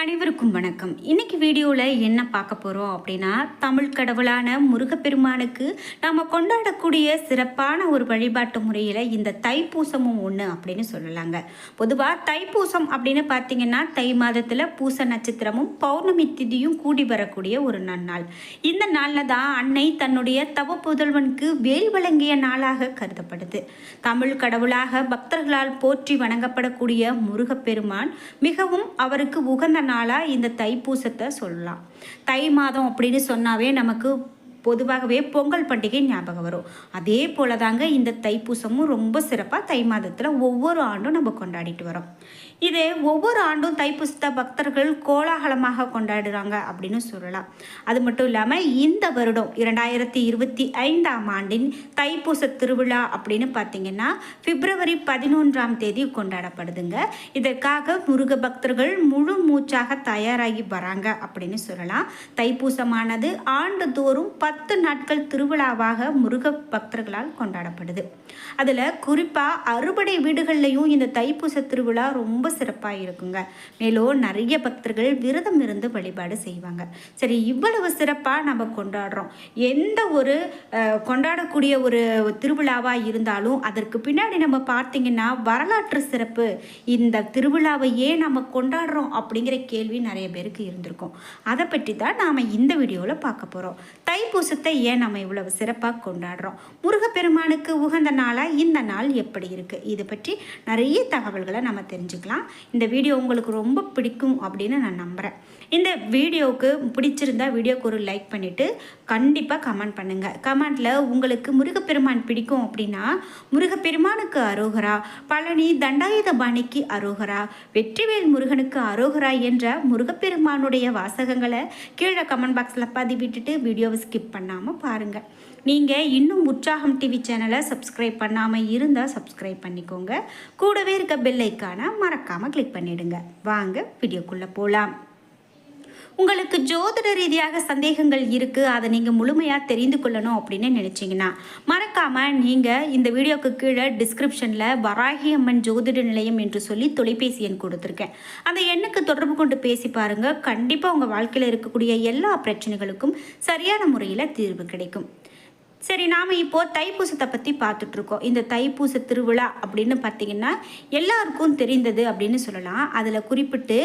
அனைவருக்கும் வணக்கம். இன்னைக்கு வீடியோவில் என்ன பார்க்க போகிறோம் அப்படின்னா தமிழ் கடவுளான முருகப்பெருமானுக்கு நாம் கொண்டாடக்கூடிய சிறப்பான ஒரு வழிபாட்டு முறையில் இந்த தைப்பூசமும் ஒன்று அப்படின்னு சொல்லலாங்க. பொதுவாக தைப்பூசம் அப்படின்னு பார்த்தீங்கன்னா தை மாதத்தில் பூச நட்சத்திரமும் பௌர்ணமி திதியும் கூடி வரக்கூடிய ஒரு நன்னாள். இந்த நாளில் தான் அன்னை தன்னுடைய தவ புதல்வனுக்கு வேல் வழங்கிய நாளாக கருதப்படுது. தமிழ் கடவுளாக பக்தர்களால் போற்றி வணங்கப்படக்கூடிய முருகப்பெருமான் மிகவும் அவருக்கு உகந்த நாளாக இந்த தைப்பூசத்தை சொல்லலாம். தை மாதம் அப்படின்னு சொன்னாவே நமக்கு பொதுவாகவே பொங்கல் பண்டிகை ஞாபகம் வரும். அதே போல தாங்க இந்த தைப்பூசமும் ரொம்ப சிறப்பாக தை மாதத்தில் ஒவ்வொரு ஆண்டும் நம்ம கொண்டாடிட்டு வரோம். இது ஒவ்வொரு ஆண்டும் தைப்பூசத்தை பக்தர்கள் கோலாகலமாக கொண்டாடுறாங்க அப்படின்னு சொல்லலாம். அது மட்டும் இல்லாமல் இந்த வருடம் இரண்டாயிரத்தி இருபத்தி ஐந்தாம் ஆண்டின் தைப்பூச திருவிழா அப்படின்னு பார்த்தீங்கன்னா பிப்ரவரி பதினொன்றாம் தேதி கொண்டாடப்படுதுங்க. இதற்காக முருக பக்தர்கள் முழு மூச்சாக தயாராகி வராங்க அப்படின்னு சொல்லலாம். தைப்பூசமானது ஆண்டுதோறும் பத்து நாட்கள் திருவிழாவாக முருக பக்தர்களால் கொண்டாடப்படுது. அதில் குறிப்பாக அறுபடை வீடுகள்லையும் இந்த தைப்பூச திருவிழா ரொம்ப சிறப்பாக இருக்குங்க. மேலும் நிறைய பக்தர்கள் விரதம் இருந்து வழிபாடு செய்வாங்க. சரி இவ்வளவு சிறப்பாக நம்ம கொண்டாடுறோம். எந்த ஒரு கொண்டாடக்கூடிய ஒரு திருவிழாவாக இருந்தாலும் அதற்கு பின்னாடி நம்ம பார்த்திங்கன்னா வரலாற்று சிறப்பு. இந்த திருவிழாவை ஏன் நம்ம கொண்டாடுறோம் அப்படிங்கிற கேள்வி நிறைய பேருக்கு இருந்திருக்கும். அதை பற்றி தான் நாம் இந்த வீடியோவில் பார்க்க போகிறோம் தைப்பூசத்தை ஏன் நம்ம இவ்வளவு சிறப்பாக கொண்டாடுறோம்? முருகப்பெருமானுக்கு உகந்த நாளாக இந்த நாள் எப்படி இருக்குது இது பற்றி நிறைய தகவல்களை நம்ம தெரிஞ்சுக்கலாம். இந்த வீடியோ உங்களுக்கு ரொம்ப பிடிக்கும் அப்படின்னு நான் நம்புகிறேன் இந்த வீடியோவுக்கு பிடிச்சிருந்தா வீடியோக்கு ஒரு லைக் பண்ணிவிட்டு கண்டிப்பாக கமெண்ட் பண்ணுங்கள் கமெண்ட்டில் உங்களுக்கு முருகப்பெருமான் பிடிக்கும் அப்படின்னா முருகப்பெருமானுக்கு அரோகரா பழனி தண்டாயுதபாணிக்கு அரோகரா வெற்றிவேல் முருகனுக்கு அரோகரா என்ற முருகப்பெருமானுடைய வாசகங்களை கீழே கமெண்ட் பாக்ஸில் பதிவிட்டுட்டு வீடியோவை ஸ்கிப் பண்ணாமல் பாருங்கள் நீங்கள் இன்னும் உற்சாகம் டிவி சேனலை சப்ஸ்கிரைப் பண்ணாமல் இருந்தால் சப்ஸ்கிரைப் பண்ணிக்கோங்க. கூடவே இருக்க பெல் ஐக்கானை மறக்காமல் கிளிக் பண்ணிவிடுங்க வாங்க வீடியோக்குள்ளே போகலாம் உங்களுக்கு ஜோதிட ரீதியாக சந்தேகங்கள் இருக்குது அதை நீங்கள் முழுமையாக தெரிந்து கொள்ளணும் அப்படின்னு நினச்சிங்கன்னா மறக்காமல் நீங்கள் இந்த வீடியோக்கு கீழே டிஸ்கிரிப்ஷனில் வராகி அம்மன் ஜோதிட நிலையம் என்று சொல்லி தொலைபேசி எண் கொடுத்துருக்கேன். அந்த எண்ணுக்கு தொடர்பு கொண்டு பேசி பாருங்கள் கண்டிப்பாக உங்கள் வாழ்க்கையில் இருக்கக்கூடிய எல்லா பிரச்சனைகளுக்கும் சரியான முறையில் தீர்வு கிடைக்கும். சரி நாம் இப்போது தைப்பூசத்தை பற்றி பார்த்துட்ருக்கோம். இந்த தைப்பூச திருவிழா அப்படின்னு பார்த்தீங்கன்னா எல்லாருக்கும் தெரிந்தது அப்படின்னு சொல்லலாம். அதில் குறிப்பிட்டு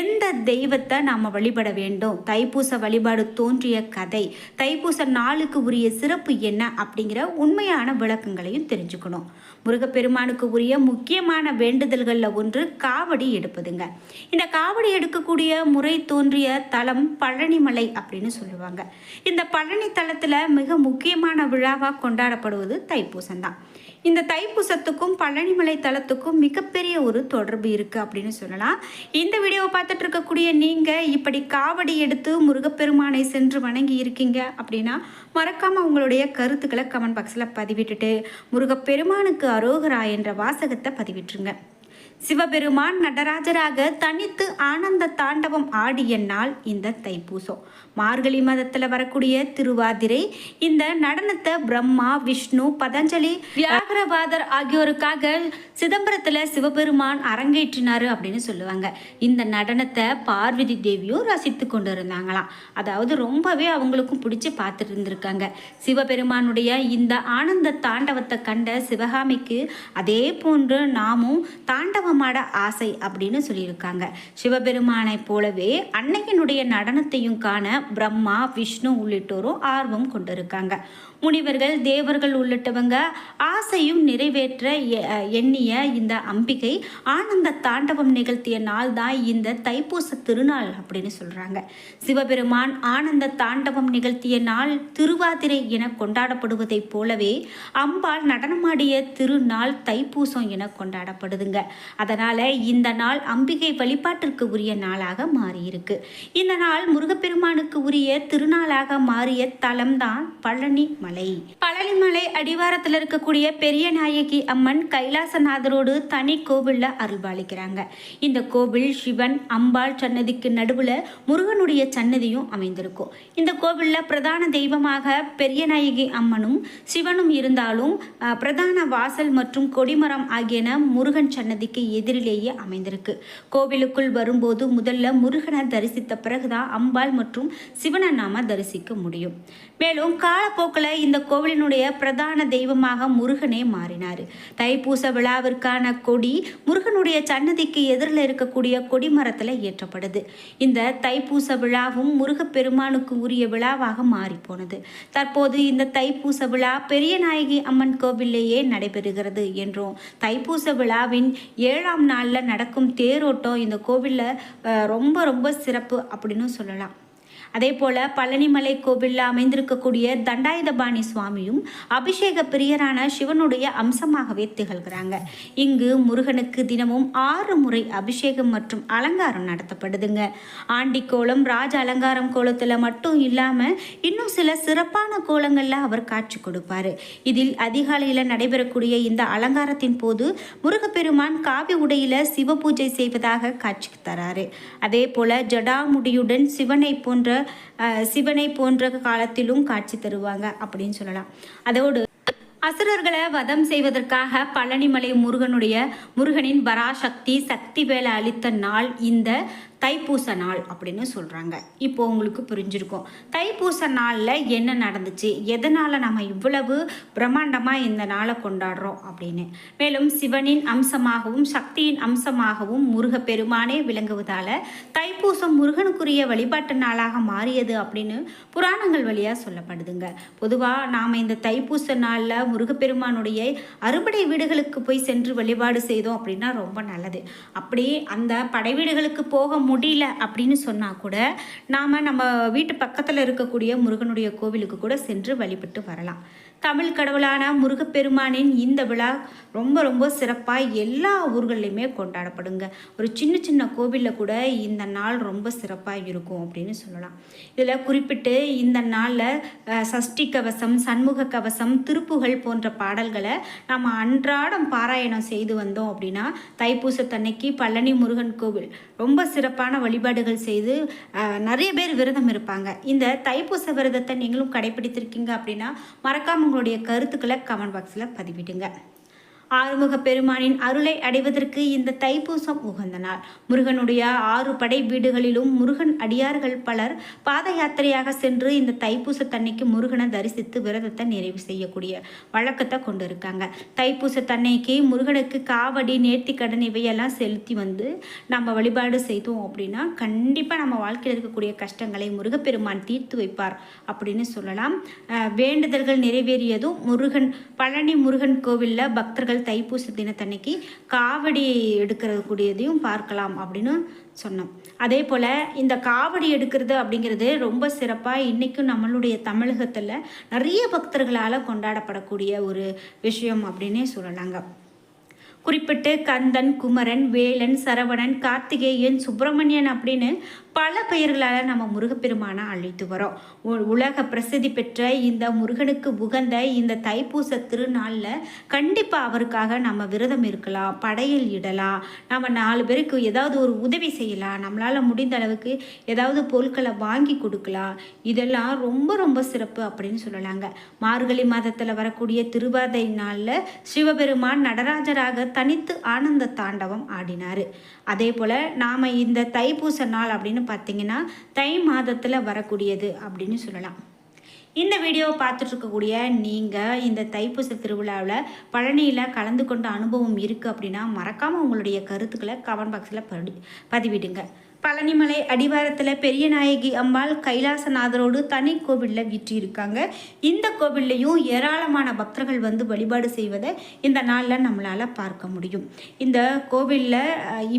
எந்த தெய்வத்தை நாம் வழிபட வேண்டும்? தைப்பூச வழிபாடு தோன்றிய கதை தைப்பூச நாளுக்கு உரிய சிறப்பு என்ன அப்படிங்கிற உண்மையான விளக்கங்களையும் தெரிஞ்சுக்கணும். முருகப்பெருமானுக்கு உரிய முக்கியமான வேண்டுதல்களில் ஒன்று காவடி எடுப்பதுங்க. இந்த காவடி எடுக்கக்கூடிய முறை தோன்றிய தலம் பழனிமலை அப்படின்னு சொல்லுவாங்க. இந்த பழனி தலத்தில் மிக முக்கியமான விழாவாக கொண்டாடப்படுவது தைப்பூசம் தான் இந்த தைப்பூசத்துக்கும் பழனிமலை தலத்துக்கும் மிகப்பெரிய ஒரு தொடர்பு இருக்குது அப்படின்னு சொல்லலாம். இந்த வீடியோவை பார்த்துட்டு இருக்கக்கூடிய நீங்கள் இப்படி காவடி எடுத்து முருகப்பெருமானை சென்று வணங்கி இருக்கீங்க அப்படின்னா மறக்காமல் உங்களுடைய கருத்துக்களை கமெண்ட் பாக்ஸில் பதிவிட்டுட்டு முருகப்பெருமானுக்கு அரோகரா என்ற வாசகத்தை பதிவிட்டுருங்க. சிவபெருமான் நடராஜராக தனித்து ஆனந்த தாண்டவம் ஆடிய நாள் இந்த தைப்பூசம் மார்கழி மாதத்தில் வரக்கூடிய திருவாதிரை இந்த நடனத்தை பிரம்மா விஷ்ணு பதஞ்சலி வியாகரவாதர் ஆகியோருக்காக சிதம்பரத்தில் சிவபெருமான் அரங்கேற்றினாரு அப்படின்னு சொல்லுவாங்க. இந்த நடனத்தை பார்வதி தேவியும் ரசித்து கொண்டு இருந்தாங்களாம் அதாவது ரொம்பவே அவங்களுக்கும் பிடிச்சி பார்த்துட்டு இருந்திருக்காங்க சிவபெருமானுடைய இந்த ஆனந்த தாண்டவத்தை கண்ட சிவகாமிக்கு அதே போன்று நாமும் தாண்டவம் நடனமாட ஆசை அப்படின்னு சொல்லியிருக்காங்க. சிவபெருமானை போலவே அன்னையினுடைய நடனத்தையும் காண பிரம்மா விஷ்ணு உள்ளிட்டோரும் ஆர்வம் கொண்டிருக்காங்க. முனிவர்கள் தேவர்கள் உள்ளிட்டவங்க ஆசையும் நிறைவேற்ற எண்ணிய இந்த அம்பிகை ஆனந்த தாண்டவம் நிகழ்த்திய நாள் தான் இந்த தைப்பூச திருநாள் அப்படின்னு சொல்றாங்க. சிவபெருமான் ஆனந்த தாண்டவம் நிகழ்த்திய நாள் திருவாதிரை என கொண்டாடப்படுவதைப் போலவே அம்பாள் நடனமாடிய திருநாள் தைப்பூசம் என கொண்டாடப்படுதுங்க. அதனால் இந்த நாள் அம்பிகை வழிபாட்டிற்கு உரிய நாளாக மாறியிருக்கு. இந்த நாள் முருகப்பெருமானுக்கு உரிய திருநாளாக மாறிய தலம்தான் பழனி மலை பழனிமலை அடிவாரத்தில் இருக்கக்கூடிய பெரிய நாயகி அம்மன் கைலாசநாதரோடு தனி கோவிலில் அருள்பாலிக்கிறாங்க. இந்த கோவில் சிவன் அம்பாள் சன்னதிக்கு நடுவில் முருகனுடைய சன்னதியும் அமைந்திருக்கும். இந்த கோவிலில் பிரதான தெய்வமாக பெரிய நாயகி அம்மனும் சிவனும் இருந்தாலும் பிரதான வாசல் மற்றும் கொடிமரம் ஆகியன முருகன் சன்னதிக்கு எதிரிலேயே அமைந்திருக்கு. கோவிலுக்குள் வரும்போது முதல்ல முருகனை தரிசித்த பிறகுதான் அம்பாள் மற்றும் சிவனை நாம தரிசிக்க முடியும். மேலும் காலப்போக்கில் இந்த கோவிலினுடைய பிரதான தெய்வமாக முருகனே மாறினார். தைப்பூச விழாவிற்கான கொடி முருகனுடைய சன்னதிக்கு எதிரில் இருக்கக்கூடிய கொடி மரத்தில் ஏற்றப்படுது. இந்த தைப்பூச விழாவும் முருகப்பெருமானுக்கு உரிய விழாவாக மாறிப்போனது. தற்போது இந்த தைப்பூச விழா பெரியநாயகி அம்மன் கோவிலேயே நடைபெறுகிறது என்றும் தைப்பூச விழாவின் ஏழாம் நாளில் நடக்கும் தேரோட்டம் இந்த கோவிலில் ரொம்ப ரொம்ப சிறப்பு அப்படின்னு சொல்லலாம். அதே போல பழனிமலை கோவிலில் அமைந்திருக்கக்கூடிய தண்டாயுதபாணி சுவாமியும் அபிஷேக பிரியரான சிவனுடைய அம்சமாகவே திகழ்கிறாங்க. இங்கு முருகனுக்கு தினமும் ஆறு முறை அபிஷேகம் மற்றும் அலங்காரம் நடத்தப்படுதுங்க. ஆண்டி கோலம் ராஜ அலங்காரம் கோலத்தில் மட்டும் இல்லாமல் இன்னும் சில சிறப்பான கோலங்களில் அவர் காட்சி கொடுப்பார். இதில் அதிகாலையில் நடைபெறக்கூடிய இந்த அலங்காரத்தின் போது முருகப்பெருமான் காவி உடையில் சிவ பூஜை செய்வதாக காட்சி தராரு. அதே போல ஜடாமுடியுடன் சிவனை போன்ற சிவனை போன்ற காலத்திலும் காட்சி தருவாங்க அப்படின்னு சொல்லலாம். அதோடு அசுரர்களை வதம் செய்வதற்காக பழனிமலை முருகனுடைய முருகனின் பராசக்தி சக்தி வேலை அளித்த நாள் இந்த தைப்பூச நாள் அப்படின்னு சொல்கிறாங்க இப்போ உங்களுக்கு புரிஞ்சிருக்கும். தைப்பூச நாளில் என்ன நடந்துச்சு? எதனால் நம்ம இவ்வளவு பிரம்மாண்டமாக இந்த நாளை கொண்டாடுறோம் அப்படின்னு. மேலும் சிவனின் அம்சமாகவும் சக்தியின் அம்சமாகவும் முருகப்பெருமானே விளங்குவதால் தைப்பூசம் முருகனுக்குரிய வழிபாட்டு நாளாக மாறியது அப்படின்னு புராணங்கள் வழியாக சொல்லப்படுதுங்க. பொதுவாக நாம் இந்த தைப்பூச நாளில் முருகப்பெருமானுடைய அறுபடை வீடுகளுக்கு போய் சென்று வழிபாடு செய்தோம் அப்படின்னா ரொம்ப நல்லது. அப்படி அந்த படை வீடுகளுக்கு போக முடியல அப்படின்னு சொன்னால் கூட நாம் நம்ம வீட்டு பக்கத்தில் இருக்கக்கூடிய முருகனுடைய கோவிலுக்கு கூட சென்று வழிபட்டு வரலாம். தமிழ் கடவுளான முருகப்பெருமானின் இந்த விழா ரொம்ப ரொம்ப சிறப்பாக எல்லா ஊர்கள்லையுமே கொண்டாடப்படுங்க. ஒரு சின்ன சின்ன கோவிலில் கூட இந்த நாள் ரொம்ப சிறப்பாக இருக்கும் அப்படின்னு சொல்லலாம். இதில் குறிப்பிட்டு இந்த நாளில் சஷ்டி கவசம் சண்முக கவசம் திருப்புகள் போன்ற பாடல்களை நம்ம அன்றாடம் பாராயணம் செய்து வந்தோம் அப்படின்னா தைப்பூசத்தன்னைக்கு பழனி முருகன் கோவில் ரொம்ப சிறப்பான வழிபாடுகள் செய்து நிறைய பேர் விரதம் இருப்பாங்க. இந்த தைப்பூச விரதத்தை நீங்களும் கடைபிடித்திருக்கீங்க அப்படின்னா மறக்காம உங்களுடைய கருத்துக்களை கமெண்ட் பாக்ஸில் பதிவிடுங்க. ஆறுமுக பெருமானின் அருளை அடைவதற்கு இந்த தைப்பூசம் உகந்த நாள். முருகனுடைய ஆறு படை வீடுகளிலும் முருகன் அடியார்கள் பலர் பாத யாத்திரையாக சென்று இந்த தைப்பூச தன்னைக்கு முருகனை தரிசித்து விரதத்தை நிறைவு செய்யக்கூடிய வழக்கத்தை கொண்டு இருக்காங்க தைப்பூச தன்னைக்கு முருகனுக்கு காவடி நேர்த்திக்கடன் இவையெல்லாம் செலுத்தி வந்து நம்ம வழிபாடு செய்தோம் அப்படின்னா கண்டிப்பாக நம்ம வாழ்க்கையில் இருக்கக்கூடிய கஷ்டங்களை முருகப்பெருமான் தீர்த்து வைப்பார் அப்படின்னு சொல்லலாம். வேண்டுதல்கள் நிறைவேறியதும் முருகன் பழனி முருகன் கோவிலில் பக்தர்கள் தைப்பூச தினத்தன்னைக்கு காவடி எடுக்கிறது கூடியதையும் பார்க்கலாம் அப்படின்னு சொன்னோம். அதே போல் இந்த காவடி எடுக்கிறது அப்படிங்கிறது ரொம்ப சிறப்பாக இன்றைக்கும் நம்மளுடைய தமிழகத்தில் நிறைய பக்தர்களால் கொண்டாடப்படக்கூடிய ஒரு விஷயம் அப்படின்னே சொல்லலாங்க. குறிப்பிட்டு கந்தன் குமரன் வேலன் சரவணன் கார்த்திகேயன் சுப்பிரமணியன் அப்படின்னு பல பெயர்களால் நம்ம முருகப்பெருமானை அழைத்து வரோம் உ- உலக பிரசித்தி பெற்ற இந்த முருகனுக்கு உகந்த இந்த தைப்பூச திருநாளில் கண்டிப்பாக அவருக்காக நம்ம விரதம் இருக்கலாம் படையல் இடலாம். நம்ம நாலு பேருக்கு ஏதாவது ஒரு உதவி செய்யலாம். நம்மளால் முடிந்த அளவுக்கு ஏதாவது பொருட்களை வாங்கி கொடுக்கலாம். இதெல்லாம் ரொம்ப ரொம்ப சிறப்பு அப்படின்னு சொல்லலாங்க. மார்கழி மாதத்தில் வரக்கூடிய திருவாதை நாளில் சிவபெருமான் நடராஜராக தனித்து ஆனந்த தாண்டவம் ஆடினார். அதே போல் நாம் இந்த தைப்பூச நாள் அப்படின்னு பார்த்தீங்கன்னா தை மாதத்தில் வரக்கூடியது அப்படின்னு சொல்லலாம். இந்த வீடியோவை பார்த்துட்ருக்கக்கூடிய நீங்கள் இந்த தைப்பூச திருவிழாவில் பழனியில் கலந்து கொண்ட அனுபவம் இருக்குது அப்படின்னா மறக்காமல் உங்களுடைய கருத்துக்களை கமெண்ட் பாக்ஸில் படி பதிவிடுங்க. பழனிமலை அடிவாரத்தில் பெரிய நாயகி அம்பாள் கைலாசநாதரோடு தனி கோவிலில் வீற்றிருக்காங்க. இந்த கோவில்லையும் ஏராளமான பக்தர்கள் வந்து வழிபாடு செய்வதை இந்த நாளில் நம்மளால் பார்க்க முடியும். இந்த கோவிலில்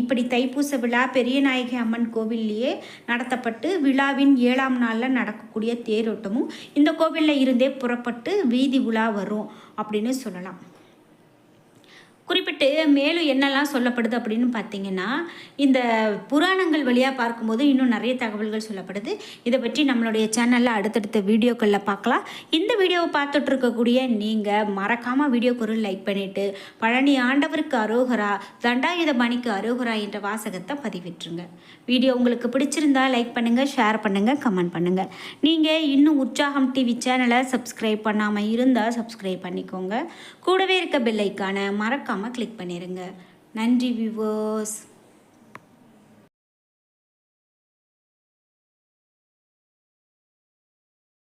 இப்படி தைப்பூச விழா பெரிய நாயகி அம்மன் கோவில்லையே நடத்தப்பட்டு விழாவின் ஏழாம் நாளில் நடக்கக்கூடிய தேரோட்டமும் இந்த கோவிலில் இருந்தே புறப்பட்டு வீதி உலா வரும் அப்படின்னு சொல்லலாம். குறிப்பிட்டு மேலும் என்னெல்லாம் சொல்லப்படுது அப்படின்னு பார்த்தீங்கன்னா இந்த புராணங்கள் வழியாக பார்க்கும்போது இன்னும் நிறைய தகவல்கள் சொல்லப்படுது. இதை பற்றி நம்மளுடைய சேனலில் அடுத்தடுத்த வீடியோக்களில் பார்க்கலாம். இந்த வீடியோவை பார்த்துட்டு இருக்கக்கூடிய நீங்கள் மறக்காமல் வீடியோக்கு ஒரு லைக் பண்ணிவிட்டு பழனி ஆண்டவருக்கு அரோகரா தண்டாயுதபாணிக்கு அரோகரா என்ற வாசகத்தை பதிவிட்டுருங்க. வீடியோ உங்களுக்கு பிடிச்சிருந்தா லைக் பண்ணுங்கள் ஷேர் பண்ணுங்கள் கமெண்ட் பண்ணுங்கள் நீங்கள் இன்னும் உற்சாகம் டிவி சேனலை சப்ஸ்கிரைப் பண்ணாமல் இருந்தால் சப்ஸ்கிரைப் பண்ணிக்கோங்க. கூடவே இருக்க பெல்லைக்கான மறக்காம மறக்காமல் கிளிக் பண்ணிடுங்க நன்றி விவோஸ்